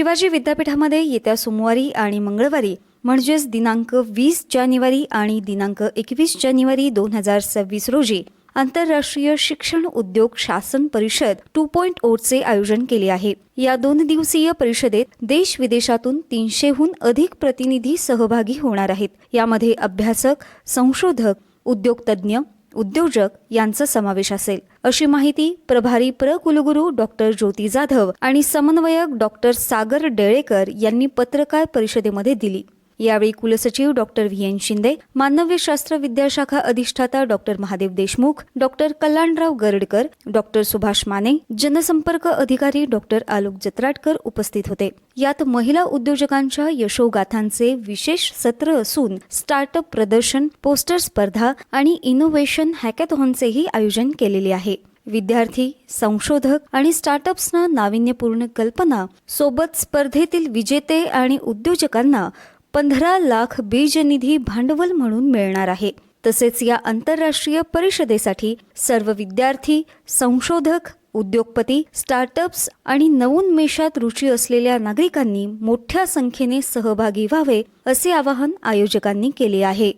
शिवाजी विद्यापीठामध्ये येत्या सोमवारी आणि मंगळवारी म्हणजेच दिनांक वीस जानेवारी आणि दिनांक एकवीस जानेवारी दोन हजार सव्वीस रोजी आंतरराष्ट्रीय शिक्षण उद्योग शासन परिषद टू पॉईंट ओचे आयोजन केले आहे. या दोन दिवसीय परिषदेत देश विदेशातून तीनशेहून अधिक प्रतिनिधी सहभागी होणार आहेत. यामध्ये अभ्यासक संशोधक उद्योगतज्ञ उद्योजक यांचा समावेश असेल. अशी माहिती प्रभारी प्र कुलगुरू डॉक्टर ज्योती जाधव आणि समन्वयक डॉक्टर सागर डेळेकर यांनी पत्रकार परिषदेमध्ये दिली. यावेळी कुलसचिव डॉक्टर व्ही एन शिंदे मानव्यशास्त्र विद्याशाखा अधिष्ठाता doctor Mahadev Deshmukh doctor Kalyanrao Garadkar doctor Subhash Mane जनसंपर्क अधिकारी डॉक्टर आलोक जत्राटकर उपस्थित होते. यात महिला उद्योजकांच्या यशोगाथांचे विशेष सत्र असून स्टार्टअप प्रदर्शन पोस्टर स्पर्धा आणि इनोव्हेशन हॅकॅथॉनचेही आयोजन केलेले आहे. विद्यार्थी संशोधक आणि स्टार्टअप्सना नाविन्यपूर्ण कल्पना सोबत स्पर्धेतील विजेते आणि उद्योजकांना पंधरा लाख बीजनिधी भांडवल म्हणून मिळणार आहे. तसेच या आंतरराष्ट्रीय परिषदेसाठी सर्व विद्यार्थी संशोधक उद्योगपती स्टार्टअप्स आणि नवोन्मेषात रुची असलेल्या नागरिकांनी मोठ्या संख्येने सहभागी व्हावे असे आवाहन आयोजकांनी केले आहे.